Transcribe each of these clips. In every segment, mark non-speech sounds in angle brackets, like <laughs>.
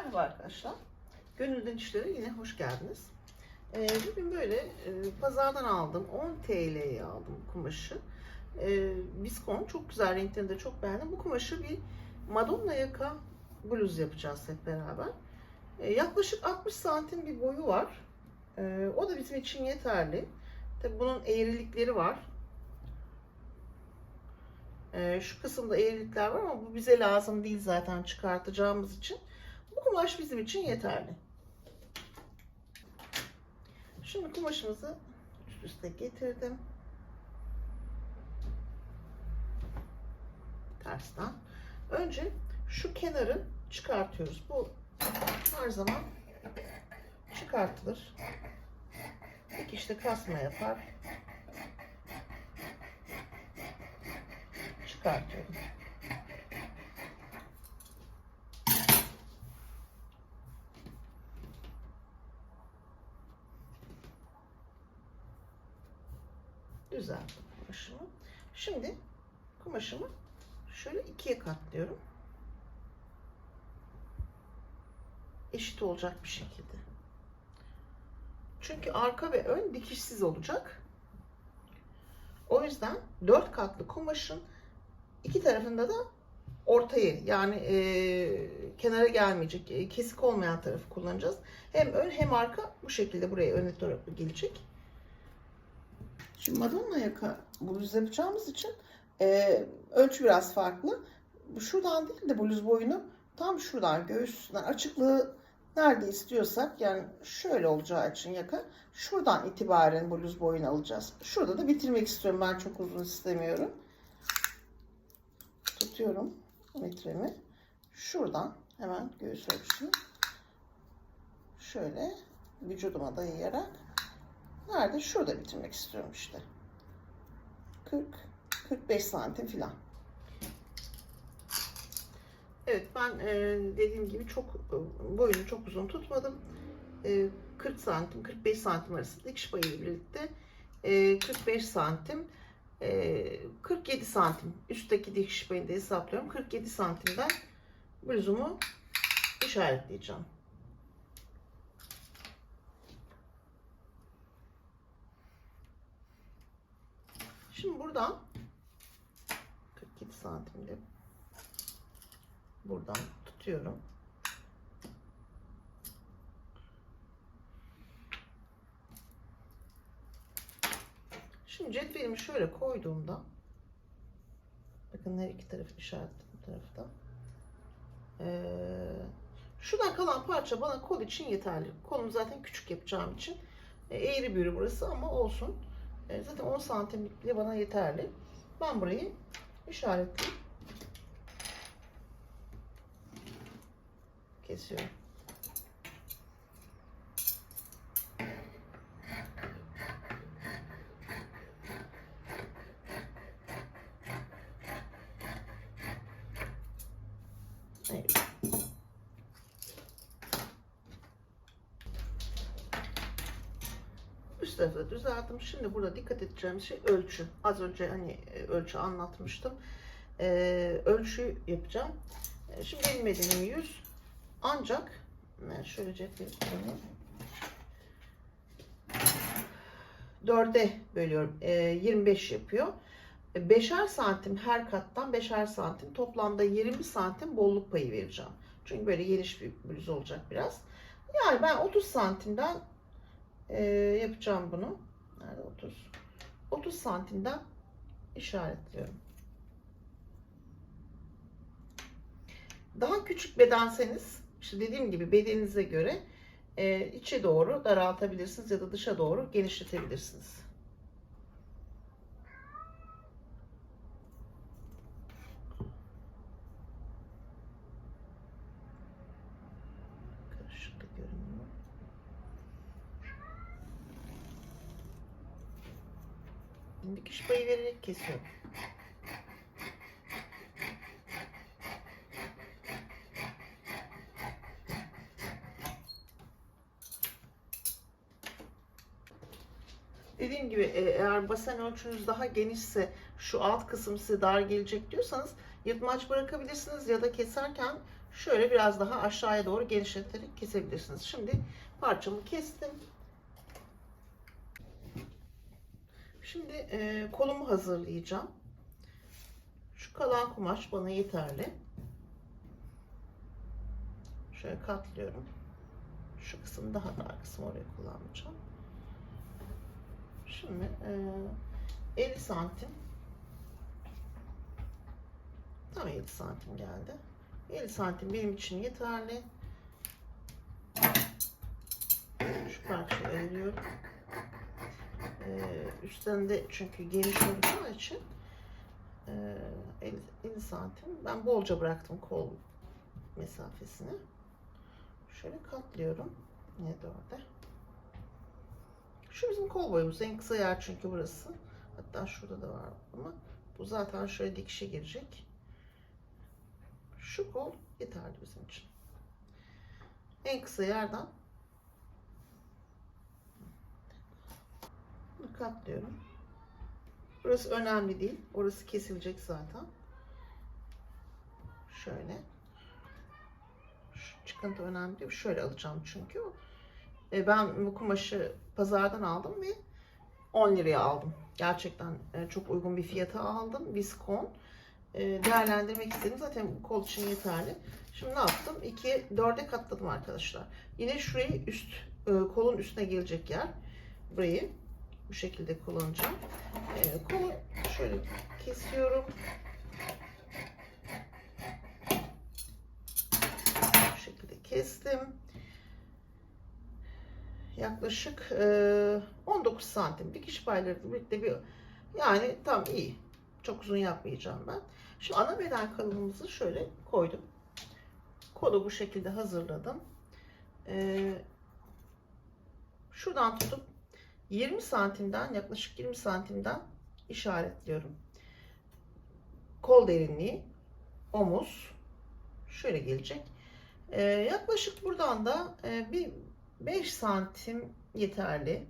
Merhaba arkadaşlar. Gönülden işlere yine hoş geldiniz. Ee, bugün böyle e, pazardan aldım. 10 TL'ye aldım kumaşı. Ee, viskon çok güzel renklerini de çok beğendim. Bu kumaşı bir Madonna yaka bluz yapacağız hep beraber. Ee, yaklaşık 60 santim bir boyu var. Ee, o da bizim için yeterli. Tabi bunun eğrilikleri var. Ee, şu kısımda eğrilikler var ama bu bize lazım değil zaten çıkartacağımız için. Kumaş bizim için yeterli. Şimdi kumaşımızı üst üste getirdim. Tersten. Önce şu kenarı çıkartıyoruz. Bu her zaman çıkartılır. Dikişte kasma yapar. Çıkartıyorum. Düzelttim kumaşımı. Şimdi kumaşımı şöyle ikiye katlıyorum. Eşit olacak bir şekilde. Çünkü arka ve ön dikişsiz olacak. O yüzden dört katlı kumaşın iki tarafında da ortayı yani e, kenara gelmeyecek, e, kesik olmayan tarafı kullanacağız. Hem ön hem arka bu şekilde buraya öne doğru gelecek. Şimdi Madonna yaka bluz yapacağımız için e, ölçü biraz farklı. Şuradan değil de bluz boyunu tam şuradan göğüsünden açıklığı nerede istiyorsak yani şöyle olacağı için yaka şuradan itibaren bluz boyunu alacağız. Şurada da bitirmek istiyorum. Ben çok uzun istemiyorum. Tutuyorum metremi. Şuradan hemen göğüs ölçüsünü şöyle vücuduma dayayarak Nerede? Şurada bitirmek istiyorum işte. 40 45 santim filan. Evet ben e, dediğim gibi çok e, boyunu çok uzun tutmadım. E, 40 santim 45 santim arası dikiş payı birlikte e, 45 santim e, 47 santim üstteki dikiş payını da hesaplıyorum. 47 santimden bluzumu işaretleyeceğim. Şimdi buradan 47 santimde buradan tutuyorum. Şimdi cetvelimi şöyle koyduğumda bakın her iki tarafı işaretli bu tarafta. Ee, şuradan kalan parça bana kol için yeterli. Kolumu zaten küçük yapacağım için e, eğri büğrü burası ama olsun. E, zaten 10 santimlik bile bana yeterli. Ben burayı işaretleyip kesiyorum. Evet. Üst tarafı düzelttim. Şimdi burada dikkat edeceğim şey ölçü. Az önce hani e, ölçü anlatmıştım. Ee, ölçü yapacağım. Ee, Şimdi benim bedenim 100. Ancak e, şöyle kullanayım. Dörde bölüyorum. Ee, 25 yapıyor. E, Beşer santim her kattan beşer santim toplamda 20 santim bolluk payı vereceğim. Çünkü böyle geniş bir bluz olacak biraz. Yani ben 30 santimden ee, yapacağım bunu. Nerede 30? 30 santimden işaretliyorum. Daha küçük bedenseniz, işte dediğim gibi bedeninize göre e, içe doğru daraltabilirsiniz ya da dışa doğru genişletebilirsiniz. Karışık da görünüyor. dikiş payı vererek kesiyorum. Dediğim gibi e, eğer basen ölçünüz daha genişse şu alt kısım size dar gelecek diyorsanız yırtmaç bırakabilirsiniz ya da keserken şöyle biraz daha aşağıya doğru genişleterek kesebilirsiniz. Şimdi parçamı kestim. Şimdi e, kolumu hazırlayacağım. Şu kalan kumaş bana yeterli. Şöyle katlıyorum. Şu kısım daha dar kısım oraya kullanacağım. Şimdi e, 50 santim tam 50 santim geldi. 50 santim benim için yeterli. Şu parçayı ayırıyorum. Ee, üstten de çünkü geniş olacağı için e, 50, 50 santim ben bolca bıraktım kol mesafesini. Şöyle katlıyorum. Yine dörde. Şu bizim kol boyumuz. En kısa yer çünkü burası. Hatta şurada da var ama bu zaten şöyle dikişe girecek. Şu kol yeterli bizim için. En kısa yerden bunu katlıyorum. Burası önemli değil. Orası kesilecek zaten. Şöyle. Şu çıkıntı önemli değil. Şöyle alacağım çünkü. E, Ben bu kumaşı pazardan aldım ve 10 liraya aldım. Gerçekten e, çok uygun bir fiyata aldım. Viskon. E, Değerlendirmek istedim. Zaten bu kol için yeterli. Şimdi ne yaptım? 2'ye 4'e katladım arkadaşlar. Yine şurayı üst kolun üstüne gelecek yer. Burayı bu şekilde kullanacağım. E, kolu şöyle kesiyorum. Bu şekilde kestim. Yaklaşık e, 19 santim dikiş payları birlikte bir yani tam iyi. Çok uzun yapmayacağım ben. Şu ana beden kalıbımızı şöyle koydum. Kolu bu şekilde hazırladım. E, şuradan tutup 20 santimden yaklaşık 20 santimden işaretliyorum. Kol derinliği, omuz şöyle gelecek. Ee, yaklaşık buradan da e, bir 5 santim yeterli.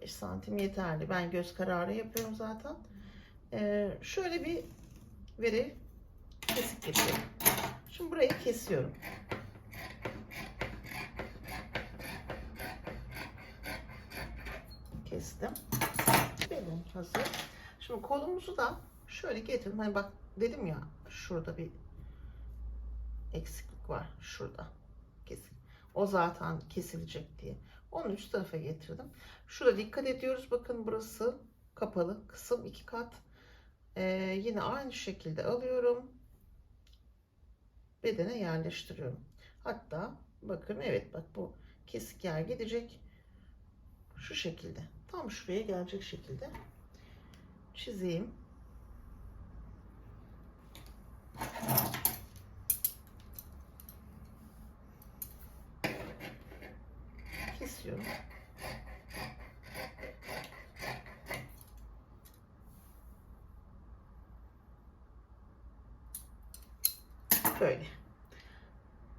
5 santim yeterli. Ben göz kararı yapıyorum zaten. Ee, şöyle bir veri kesik yapıyorum. Şimdi burayı kesiyorum. Kestim. Benim hazır. Şimdi kolumuzu da şöyle getirdim. Hani bak dedim ya şurada bir eksiklik var. Şurada. Kesik. O zaten kesilecek diye. Onu üst tarafa getirdim. Şurada dikkat ediyoruz. Bakın burası kapalı. Kısım iki kat. Ee, yine aynı şekilde alıyorum. Bedene yerleştiriyorum. Hatta bakın evet bak bu kesik yer gidecek. Şu şekilde. Tam şuraya gelecek şekilde çizeyim. Kesiyorum. Böyle.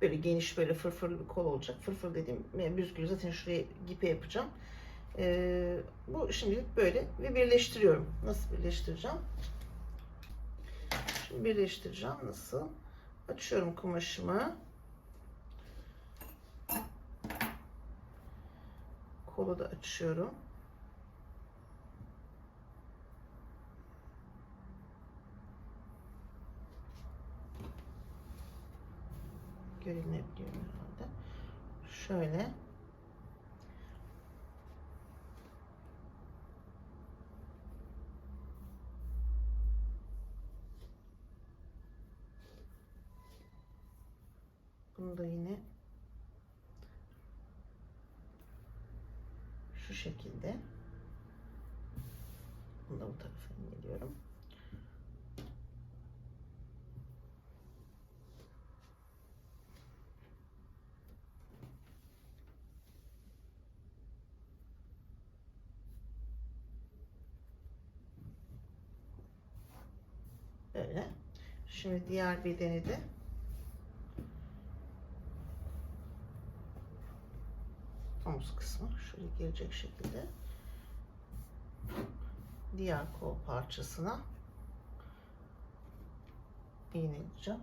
Böyle geniş böyle fırfırlı bir kol olacak. Fırfır dediğim büzgülü zaten şuraya gipe yapacağım. Ee, bu şimdilik böyle ve birleştiriyorum. Nasıl birleştireceğim? Şimdi birleştireceğim. Nasıl? Açıyorum kumaşımı. Kolu da açıyorum. Görünebiliyor herhalde. Şöyle. Böyle. Şimdi diğer bedeni de omuz kısmı şöyle gelecek şekilde diğer kol parçasına iğneleyeceğim.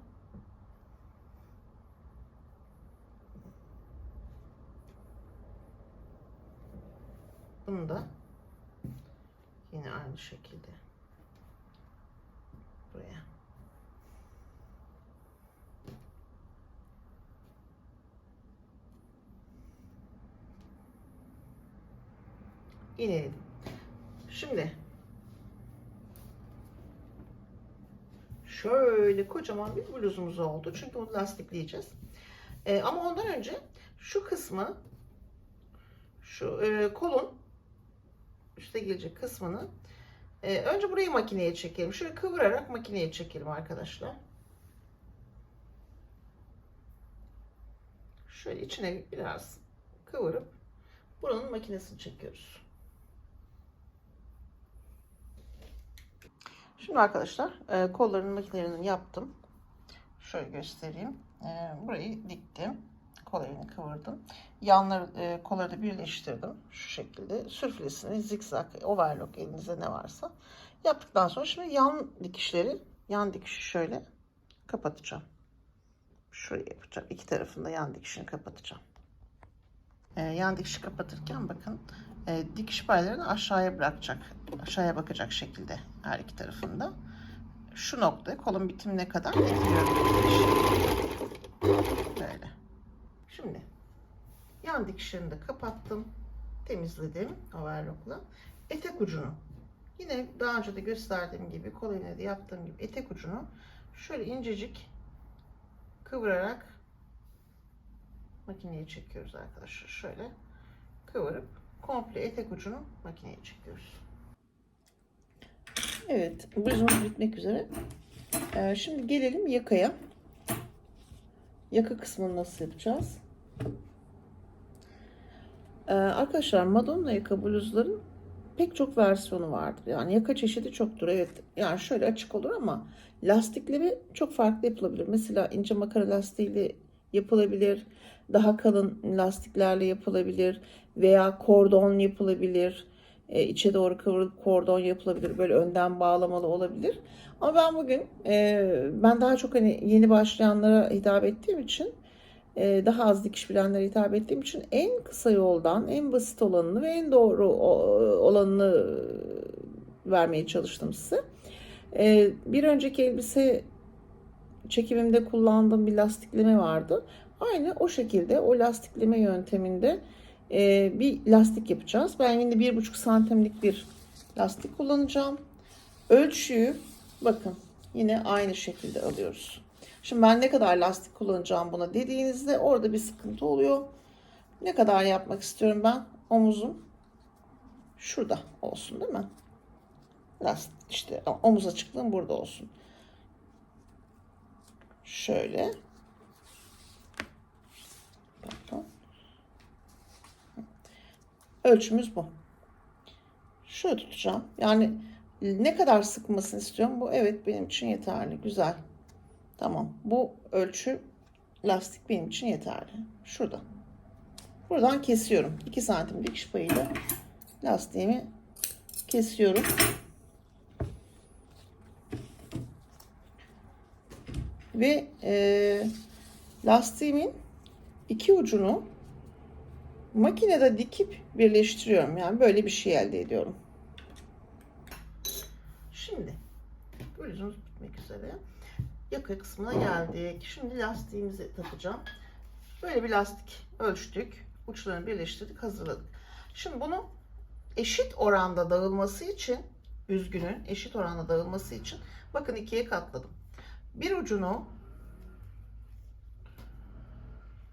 Bunu da yine aynı şekilde buraya. İğneledim. Şimdi şöyle kocaman bir bluzumuz oldu. Çünkü bunu lastikleyeceğiz. Ee, ama ondan önce şu kısmı şu e, kolun üste gelecek kısmını e, önce burayı makineye çekelim. Şöyle kıvırarak makineye çekelim arkadaşlar. Şöyle içine biraz kıvırıp buranın makinesini çekiyoruz. Şimdi arkadaşlar e, kolların makinelerini yaptım. Şöyle göstereyim. E, burayı diktim. Kollarını kıvırdım. Yanları e, kolları da birleştirdim. Şu şekilde. Sürflesini zikzak, overlock elinizde ne varsa. Yaptıktan sonra şimdi yan dikişleri, yan dikişi şöyle kapatacağım. Şuraya yapacağım. İki tarafında yan dikişini kapatacağım. E, yan dikişi kapatırken bakın e, dikiş paylarını aşağıya bırakacak. Aşağıya bakacak şekilde her iki tarafında. Şu noktaya kolun bitimine kadar getiriyorum. Böyle. Şimdi yan dikişlerini de kapattım. Temizledim overlockla. Etek ucunu yine daha önce de gösterdiğim gibi kol iğne de yaptığım gibi etek ucunu şöyle incecik kıvırarak makineye çekiyoruz arkadaşlar. Şöyle kıvırıp komple etek ucunu makineye çekiyoruz. Evet, bluzumuz bitmek üzere. Ee, şimdi gelelim yakaya. Yaka kısmını nasıl yapacağız? Ee, arkadaşlar Madonna yaka pek çok versiyonu vardır. Yani yaka çeşidi çoktur. Evet. Yani şöyle açık olur ama lastikleri çok farklı yapılabilir. Mesela ince makara lastiğiyle yapılabilir. Daha kalın lastiklerle yapılabilir veya kordon yapılabilir. E, içe doğru kıvrılıp kordon yapılabilir. Böyle önden bağlamalı olabilir. Ama ben bugün e, ben daha çok hani yeni başlayanlara hitap ettiğim için daha az dikiş bilenlere hitap ettiğim için en kısa yoldan en basit olanını ve en doğru olanını vermeye çalıştım size. E, bir önceki elbise çekimimde kullandığım bir lastikleme vardı. Aynı o şekilde o lastikleme yönteminde e, bir lastik yapacağız. Ben yine bir buçuk santimlik bir lastik kullanacağım. Ölçüyü bakın yine aynı şekilde alıyoruz. Şimdi ben ne kadar lastik kullanacağım buna dediğinizde orada bir sıkıntı oluyor. Ne kadar yapmak istiyorum ben? Omuzum şurada olsun değil mi? Lastik işte omuz açıklığım burada olsun. Şöyle. Pardon. Ölçümüz bu. Şöyle tutacağım. Yani ne kadar sıkmasını istiyorum. Bu evet benim için yeterli. Güzel. Tamam. Bu ölçü lastik benim için yeterli. Şurada. Buradan kesiyorum. 2 santim dikiş payıyla lastiğimi kesiyorum. Ve e, lastiğimin iki ucunu makinede dikip birleştiriyorum. Yani böyle bir şey elde ediyorum. Şimdi bluzumuz bitmek üzere. Yaka kısmına geldik. Şimdi lastiğimizi takacağım. Böyle bir lastik ölçtük. Uçlarını birleştirdik, hazırladık. Şimdi bunu eşit oranda dağılması için üzgünün eşit oranda dağılması için bakın ikiye katladım. Bir ucunu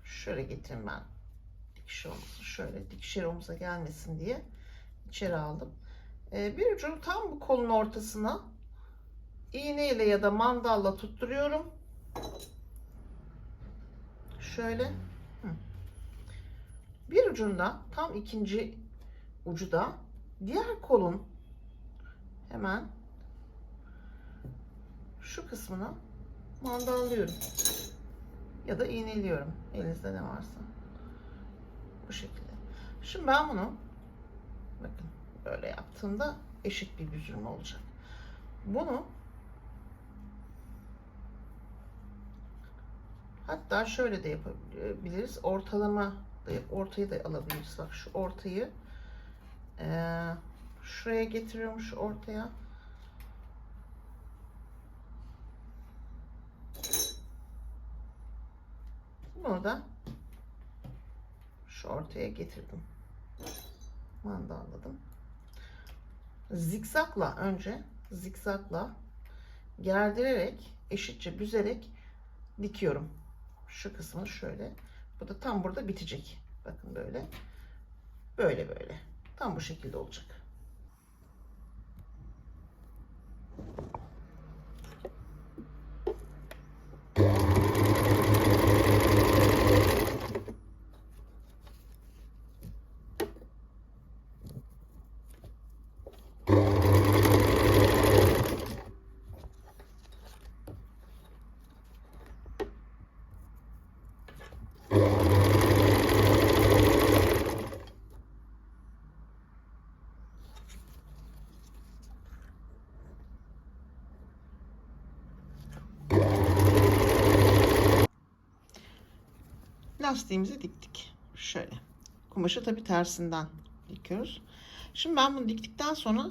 şöyle getireyim ben dikiş olmasın. Şöyle dikişler omuza gelmesin diye içeri aldım. Ee, bir ucunu tam bu kolun ortasına iğneyle ya da mandalla tutturuyorum. Şöyle. Bir ucunda tam ikinci ucu da diğer kolun hemen şu kısmına mandallıyorum. Ya da iğneliyorum. Elinizde ne varsa. Bu şekilde. Şimdi ben bunu bakın böyle yaptığımda eşit bir büzülme olacak. Bunu hatta şöyle de yapabiliriz. Ortalama da ortayı da alabiliriz. Bak şu ortayı Ee, şuraya getiriyormuş ortaya. Bunu da şu ortaya getirdim. Mandalladım. Zikzakla önce zikzakla gerdirerek eşitçe büzerek dikiyorum. Şu kısmını şöyle. Bu da tam burada bitecek. Bakın böyle. Böyle böyle. Tam bu şekilde olacak. Lastiğimizi diktik. Şöyle. Kumaşı tabi tersinden dikiyoruz. Şimdi ben bunu diktikten sonra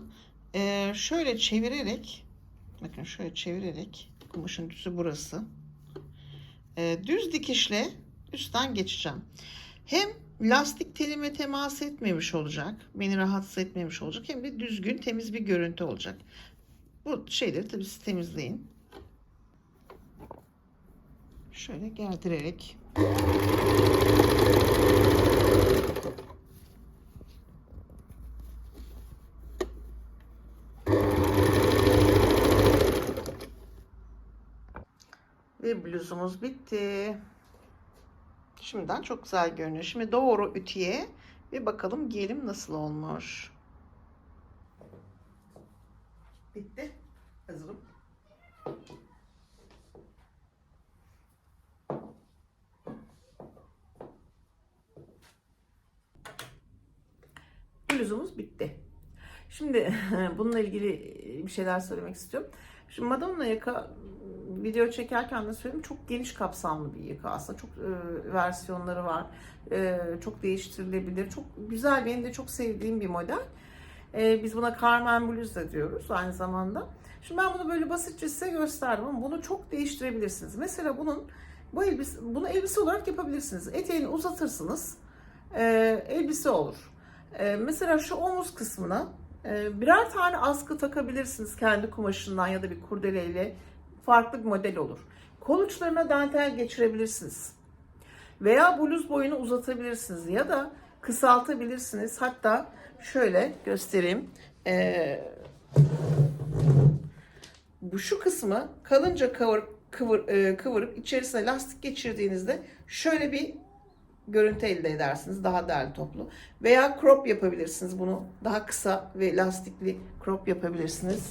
eee, şöyle çevirerek bakın şöyle çevirerek kumaşın düzü burası. Eee, düz dikişle üstten geçeceğim. Hem lastik telime temas etmemiş olacak. Beni rahatsız etmemiş olacak. Hem de düzgün temiz bir görüntü olacak. Bu şeyleri tabii siz temizleyin. Şöyle gerdirerek Ve bluzumuz bitti. Şimdiden çok güzel görünüyor. Şimdi doğru ütüye ve bakalım giyelim nasıl olmuş. Bitti. Hazırım. Bluzumuz bitti. Şimdi <laughs> bununla ilgili bir şeyler söylemek istiyorum. Şimdi Madonna yaka video çekerken de söyledim çok geniş kapsamlı bir yaka aslında. Çok e, versiyonları var. E, çok değiştirilebilir. Çok güzel. Benim de çok sevdiğim bir model. E, biz buna Carmen Bluz da diyoruz aynı zamanda. Şimdi ben bunu böyle basitçe size gösterdim ama bunu çok değiştirebilirsiniz. Mesela bunun bu elbise, bunu elbise olarak yapabilirsiniz. Eteğini uzatırsınız. E, elbise olur. E, mesela şu omuz kısmına e, birer tane askı takabilirsiniz kendi kumaşından ya da bir kurdeleyle. Farklı bir model olur. Kol uçlarına dantel geçirebilirsiniz. Veya bluz boyunu uzatabilirsiniz ya da kısaltabilirsiniz. Hatta şöyle göstereyim. E, bu şu kısmı kalınca kıvır, kıvır, e, kıvırıp içerisine lastik geçirdiğinizde şöyle bir görüntü elde edersiniz. Daha değerli toplu. Veya crop yapabilirsiniz bunu. Daha kısa ve lastikli crop yapabilirsiniz.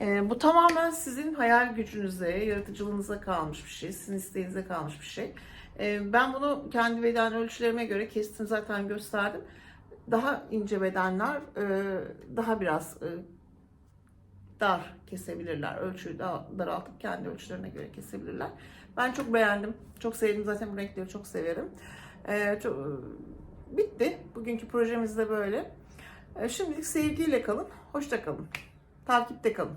Ee, bu tamamen sizin hayal gücünüze, yaratıcılığınıza kalmış bir şey. Sizin isteğinize kalmış bir şey. Ee, ben bunu kendi beden ölçülerime göre kestim zaten gösterdim. Daha ince bedenler e, daha biraz e, dar kesebilirler. Ölçüyü daha daraltıp kendi ölçülerine göre kesebilirler. Ben çok beğendim. Çok sevdim. Zaten bu renkleri çok severim. Ee, çok, bitti. Bugünkü projemiz de böyle. Ee, şimdilik sevgiyle kalın. Hoşça kalın. Takipte kalın.